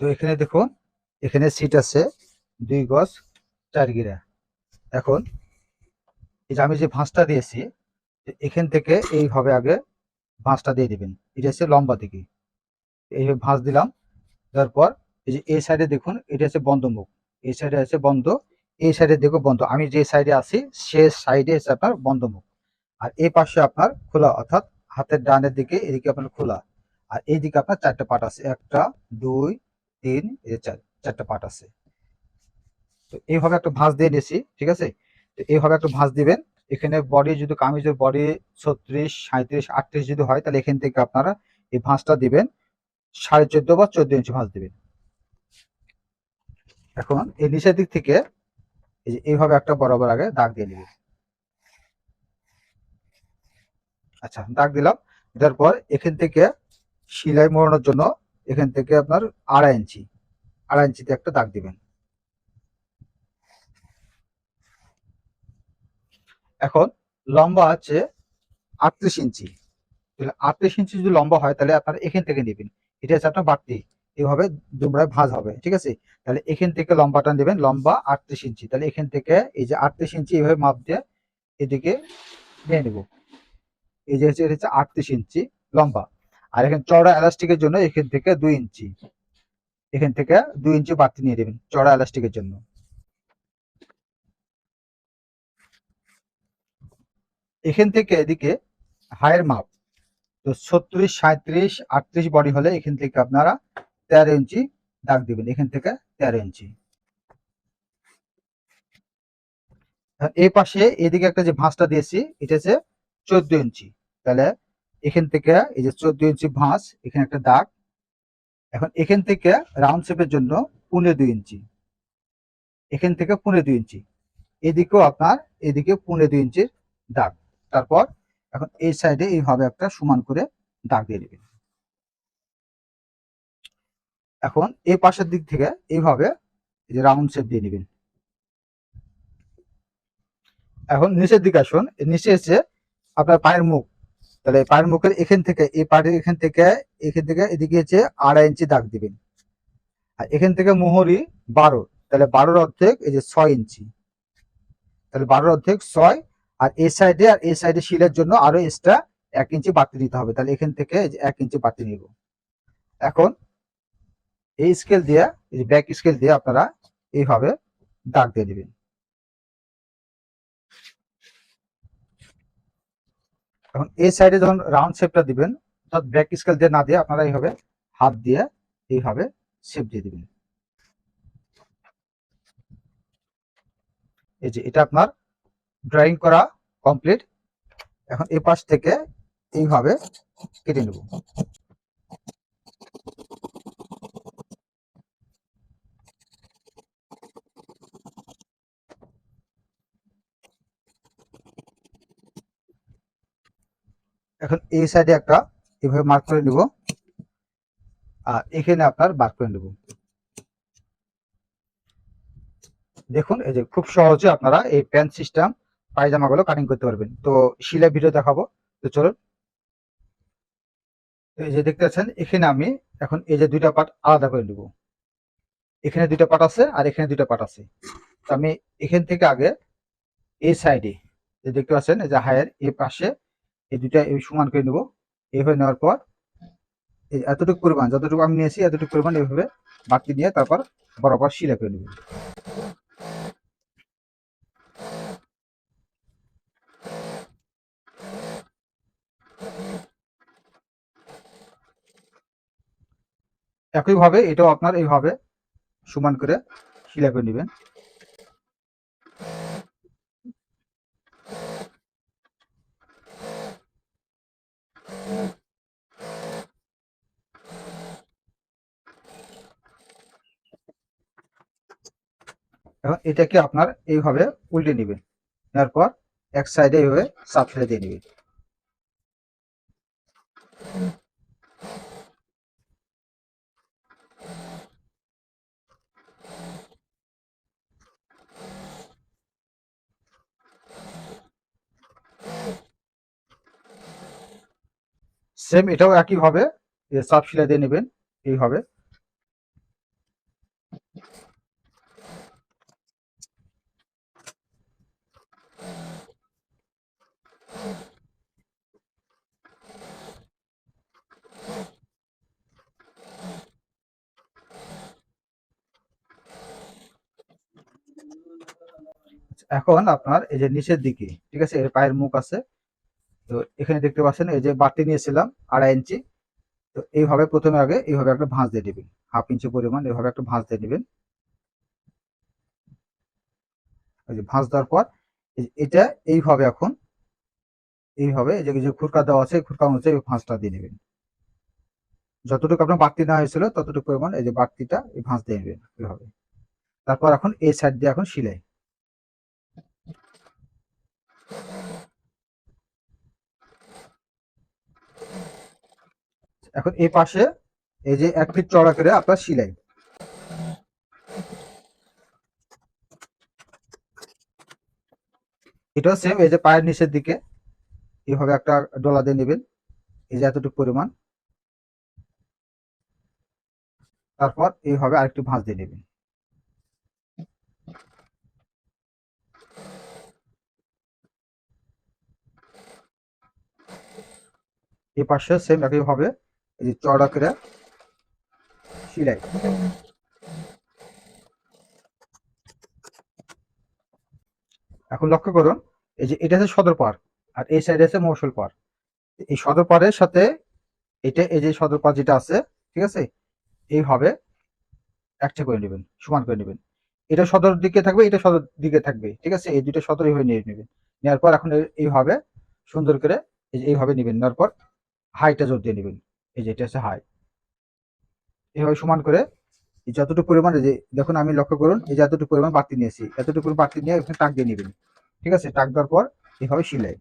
তো এখানে দেখুন, এখানে সিট আছে দুই গজ চার গিরা। এখন এই যে আমি যে ভাঁজটা দিয়েছি এখান থেকে এইভাবে আগে ভাঁজটা দিয়ে দেবেন। এটা হচ্ছে লম্বা দিকে। এইভাবে ভাঁজ দিলাম, দেওয়ার পর এই যে এই সাইডে দেখুন, এটা হচ্ছে বন্ধ মুখ। এই সাইডে আছে বন্ধ, এই সাইডে দেখো বন্ধ। আমি যে সাইডে আছি, সে সাইডে হচ্ছে আপনার বন্ধ মুখ। আর এই পাশে আপনার খোলা, অর্থাৎ হাতের ডানের দিকে, এদিকে আপনার খোলা। আর এইদিকে আপনার চারটে পাট আছে। একটা, দুই তিন, এই যে চার, চারটা পাট আছে। তো এইভাবে একটা ভাঁজ দিয়ে নিয়েছি ঠিক আছে? তো এইভাবে একটা ভাঁজ দিবেন। এখানে বডি যদি কামিজের বডি ছত্রিশ সাঁত্রিশ আটত্রিশ যদি হয়, তাহলে এখান থেকে আপনারা এই ভাঁজটা দিবেন। সাড়ে চোদ্দ বা চোদ্দ ইঞ্চি ভাঁজ দিবেন। এখন এই নিচের দিক থেকে এই যে এইভাবে একটা বরাবর আগে দাগ দিয়ে নেবেন। আচ্ছা দাগ দিলাম। দেওয়ার পর এখান থেকে সেলাই মোড়ানোর জন্য এখান থেকে আপনার আড়াই ইঞ্চি, আড়াই ইঞ্চিতে একটা দাগ দিবেন। এখন লম্বা আছে আটত্রিশ ইঞ্চি। তাহলে আটত্রিশ ইঞ্চি যদি লম্বা হয়, তাহলে আপনার এখান থেকে নেবেন এটা হচ্ছে আপনার বাড়তি। এইভাবে দুমড়ায় ভাঁজ হবে, ঠিক আছে? তাহলে এখান থেকে লম্বাটা নেবেন লম্বা আটত্রিশ ইঞ্চি। তাহলে এখান থেকে এই যে আটত্রিশ ইঞ্চি এইভাবে মাপ দিয়ে এদিকে নিয়ে নেব। এই যে হচ্ছে, এটা হচ্ছে আটত্রিশ ইঞ্চি লম্বা। আর এখানে চড়া এলাস্টিকের জন্য এখান থেকে দুই ইঞ্চি। এখান থেকে দুই ইঞ্চি বাড়তি নিয়ে দেবেন চড়া এলাস্টিকের জন্য। এখান থেকে এদিকে হায়ের মাপ, তো ছত্রিশ সাঁত্রিশ আটত্রিশ বডি হলে এখান থেকে আপনারা তেরো ইঞ্চি দাগ দিবেন, এখান থেকে তেরো ইঞ্চি। এই পাশে এদিকে একটা যে ভাঁজটা দিয়েছি, এটা হচ্ছে চোদ্দ ইঞ্চি। তাহলে এখান থেকে এই যে চোদ্দ ইঞ্চি ভাঁজ, এখানে একটা দাগ। এখন এখান থেকে রাউন্ড শেপের জন্য পুনে দুই ইঞ্চি। এখান থেকে পুনে দুই ইঞ্চি। এদিকেও আপনার, এদিকে পুনে দুই ইঞ্চির দাগ। তারপর এখন এই সাইডে এইভাবে একটা সমান করে দাগ দিয়ে দিবেন এখন এই পাশের দিক থেকে এইভাবে এই যে রাউন্ড শেপ দিয়ে নেবেন। এখন নিচের দিকে আসুন। নিচে এসে আপনার পায়ের মুখ তাহলে পায়ের মুখের এখান থেকে, এই পায়ের এখান থেকে এখান থেকে এদিকে হচ্ছে আড়াই ইঞ্চি দাগ দিবেন। আর এখান থেকে মোহরি বারো, তাহলে বারোর অর্ধেক এই যে ছয় ইঞ্চি। তাহলে বারোর অর্ধেক ছয়, আর এই সাইডে আর এই সাইডে শিলের জন্য আরও এক্সট্রা এক ইঞ্চি বাড়তি নিতে হবে। তাহলে এখান থেকে এক ইঞ্চি বাড়তি নিব। এখন এই স্কেল দিয়ে ব্যাক স্কেল দিয়ে আপনারা এইভাবে দাগ দিয়ে দিবেন। এখন এই সাইডে যখন রাউন্ড শেপটা দিবেন, অর্থাৎ ব্যাক স্কেল দিয়ে না দিয়ে আপনারা এইভাবে হাত দিয়ে এইভাবে শেপ দিয়ে দিবেন। এই যে এটা আপনার ড্রয়িং করা কমপ্লিট এখন এই পাশ থেকে এইভাবে কেটে নেব। এখন এই সাইডে একটা এভাবে মার্ক করে নিব। আর এখানে আপনার বার করে নেব। দেখুন, এই যে খুব সহজে আপনারা এই প্যান্ট সিস্টেম পায়জামা গুলো কাটিং করতে পারবেন। তো শিলা ভিডিও দেখাবো। তো চলুন। এই যে দেখতে পাচ্ছেন, এখানে আমি এখন এই যে দুইটা পার্ট আলাদা করে নেব। এখানে দুইটা পার্ট আছে আর এখানে দুইটা পার্ট আছে। তো আমি এখান থেকে আগে এই সাইডে দেখতে পাচ্ছেন, এই যে হায়ের এই পাশে এই দুইটা এই সমান করে নেব। এইভাবে নেওয়ার পর এই এতটুকু পরিমাণ, যতটুকু আমি নিয়েছি, এতটুকু পরিমাণ এইভাবে বাকি নিয়ে তারপর বরাবর শিলা করে নেব। একইভাবে এটাও আপনার এইভাবে সমান করে শিলা করে নেবেন। এখন এটাকে আপনার এইভাবে উল্টে নেবেন নেওয়ার পর এক সাইডে এইভাবে চাপ ফেলে দিয়ে নেবেন সেম এটাও একইভাবে চাপ শিলা দিয়ে নেবেন, এইভাবে। এখন আপনার এই যে নিচের দিকে, ঠিক আছে? এর পায়ের মুখ আছে। তো এখানে দেখতে পাচ্ছেন, এই যে বাড়তি নিয়েছিলাম আড়াই ইঞ্চি। তো এইভাবে প্রথমে আগে এইভাবে একটা ভাঁজ দিয়ে দিবেন হাফ ইঞ্চি পরিমাণ এইভাবে একটা ভাঁজ দিয়ে যে ভাঁজ দেওয়ার পর এটা এইভাবে এখন, এইভাবে এই যে খুরকা দেওয়া আছে, খুরকা অনুযায়ী ভাঁজটা দিয়ে নেবেন। যতটুকু আপনার বাড়তি নেওয়া হয়েছিল, ততটুকু পরিমাণ এই যে বাড়তিটা এই ভাঁজ দিয়ে নেবেন এইভাবে। তারপর এখন এই সাইড দিয়ে এখন সিলাই। এখন এই পাশে এই যে এক ফিট চড়া করে আপনার সিলাই। এটাও সেম এই যে পায়ের নিচের দিকে। এইভাবে একটা ডলা দিয়ে নেবেন, এই যে এতটুকু পরিমাণ। তারপর এইভাবে আরেকটু ভাঁজ দিয়ে নেবেন। এই পাশে সেম একই ভাবে এই যে চড়া সিলাই। এখন লক্ষ্য করুন, এই যে এটা হচ্ছে সদর পার, আর এই সাইডে আছে মৌসুল পার। এই সদর পারের সাথে এটা, এই যে সদর পার যেটা আছে, ঠিক আছে? এইভাবে একটা করে নেবেন, সমান করে নেবেন। এটা সদর দিকে থাকবে, এটা সদর দিকে থাকবে, ঠিক আছে? এই দুটো সদর এইভাবে নিয়ে নেবেন। নেওয়ার পর এখন এই- এইভাবে সুন্দর করে এইভাবে নেবেন, নেওয়ার পর হাইটা জোর দিয়ে নেবেন। এই যে এটা হচ্ছে হাই এভাবে সমান করে যতটুকু পরিমাণ যে দেখুন আমি লক্ষ্য করুন এই যে এতটুকু পরিমাণ বাড়তি নিয়েছি। এতটুকু বাড়তি নিয়ে এখানে টাক দিয়ে নেবেন। ঠিক আছে? টাক দেওয়ার পর এভাবে সিলাই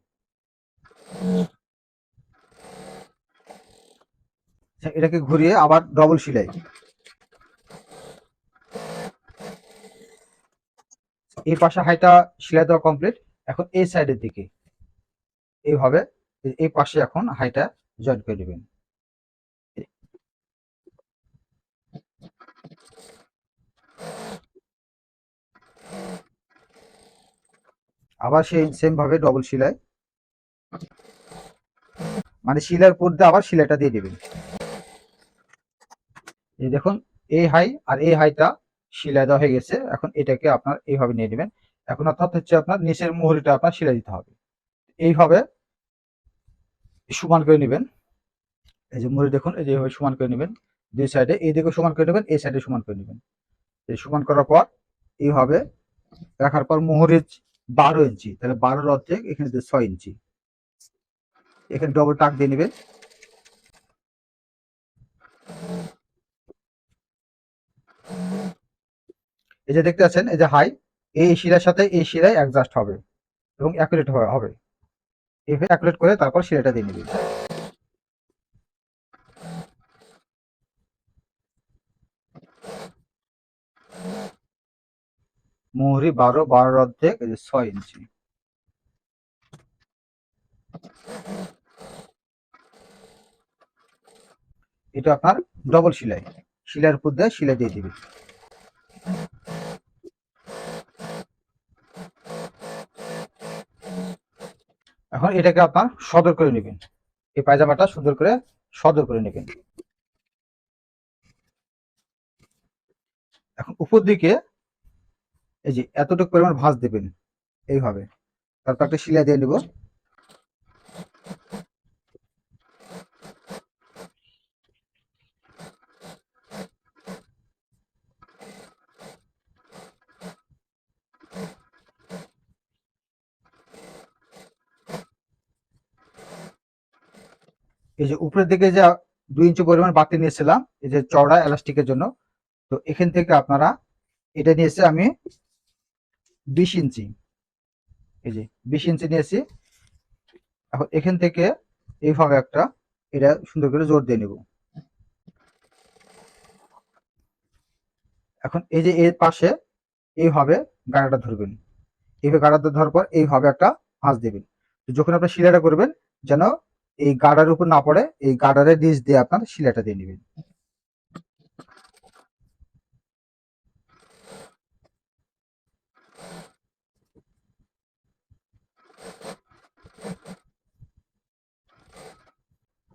আচ্ছা, এটাকে ঘুরিয়ে আবার ডবল সিলাই এই পাশে হাইটা সিলাই দেওয়া কমপ্লিট এখন এই সাইডের দিকে। এইভাবে এই- পাশে এখন হাইটা জয়েন করে নেবেন। আবার সেই সেম ভাবে ডবল সেলাই। মানে শিলার উপর দিয়ে আবার সেলাইটা দিয়ে দিবেন। এই দেখুন এই হাই আর এই হাইটা সেলাই দেওয়া হয়ে গেছে। এখন এটাকে আপনার এইভাবে নিয়ে নেবেন। এখন অর্থাৎ হচ্ছে আপনার নিচের মুহুরিটা আপনার সেলাই দিতে হবে। এইভাবে সমান করে নেবেন। এই যে মুহুরি দেখুন এই যে এইভাবে সমান করে নেবেন। দুই সাইডে এই দিকে সমান করে নেবেন এই সাইডে সমান করে নেবেন। এই সমান করার পর এইভাবে রাখার পর মুহুরির বারো ইঞ্চি, তাহলে বারোর অর্ধেক, এখানে ছয় ইঞ্চি। এখানে ডবল টাক দিয়ে নেবেন। এই যে দেখতে পাচ্ছেন, এই যে হাই এই শিরার সাথে এই শিরায় অ্যাডজাস্ট হবে এবং অ্যাকুরেট হবে। এভাবে অ্যাকুরেট করে তারপর শিরাটা দিয়ে নেবেন। মুহুরি বারো বারোর অর্ধেক, ছয় ইঞ্চি। এটা আপনার ডবল সেলাই। সেলাইয়ের উপর দিয়ে সেলাই দিয়ে দিবে। এখন এটাকে আপনার সদর করে নেবেন। এই পায়জামাটা সুন্দর করে সদর করে নেবেন। এখন উপর দিকে এই যে এতটুকু পরিমাণ ভাঁজ দেবেন, এইভাবে। তারপর একটা সেলাই দিয়ে নিব এই যে উপরের দিকে যে দুই ইঞ্চি পরিমাণ বাতি নিয়েছিলাম, এই যে চওড়া এলাস্টিকের জন্য, তো এখান থেকে আপনারা এটা নিয়েছে আমি বিশ ইঞ্চি। এই যে বিশ ইঞ্চি নিয়েছি। এখন এখান থেকে এইভাবে একটা এটা সুন্দর করে জোর দিয়ে নেব। এখন এই যে এর পাশে এইভাবে গাড়াটা ধরবেন। এইভাবে গাড়াটা ধরার পর এইভাবে একটা ভাঁজ দেবেন। যখন আপনার শিলাটা করবেন, যেন এই গাডার উপর না পড়ে, এই গাডারের নিচ দিয়ে আপনার শিলাটা দিয়ে নেবেন।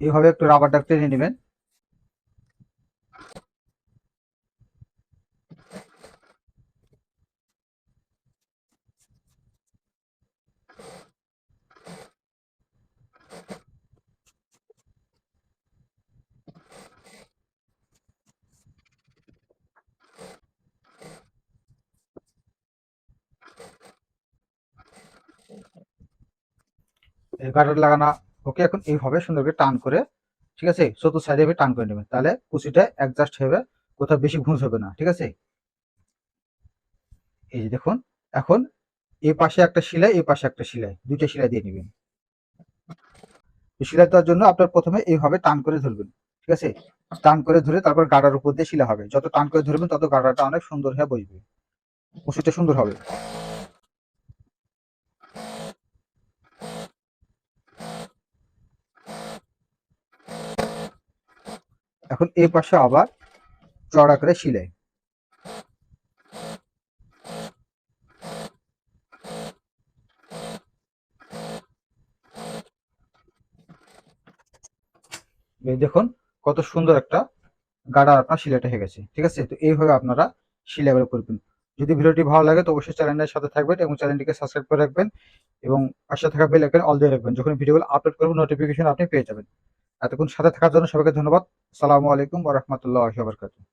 এইভাবে একটু রাবারটা টেনে নেবেন। গার্ডার লাগানো ওকে এখন এইভাবে সুন্দর করে টান করে, ঠিক আছে? চতুর্থ সাইডে এভাবে টান করে নেবেন। তাহলে কুচিটা অ্যাডজাস্ট হবে, কোথাও বেশি ঘুষ হবে না, ঠিক আছে? এই যে দেখুন, এখন এই পাশে একটা সেলাই, এই পাশে একটা সেলাই, দুইটা সেলাই দিয়ে নেবেন। সেলাই দেওয়ার জন্য আপনার প্রথমে এইভাবে টান করে ধরবেন, ঠিক আছে? টান করে ধরে তারপর গাড়ার উপর দিয়ে শিলা হবে। যত টান করে ধরবেন, তত গাড়াটা অনেক সুন্দর হয়ে বসবে কুচিটা সুন্দর হবে। এখন এই পাশে আবার চড়া করে শিলাই দেখুন, কত সুন্দর একটা গাড়া আপনার সিলাইটা হয়ে গেছে, ঠিক আছে? তো এইভাবে আপনারা সিলাইগুলো করবেন যদি ভিডিওটি ভালো লাগে তো অবশ্যই চ্যানেলের সাথে থাকবেন এবং চ্যানেলটিকে সাবস্ক্রাইব করে রাখবেন এবং পাশে থাকা বেল আইকন অল দিয়ে রাখবেন। যখন ভিডিওগুলো আপলোড করব নোটিফিকেশন আপনি পেয়ে যাবেন। এতক্ষণ সাথে থাকার জন্য সবাইকে ধন্যবাদ। সালামু আলাইকুম ওয়া রাহমাতুল্লাহি ওয়া বারাকাতুহু।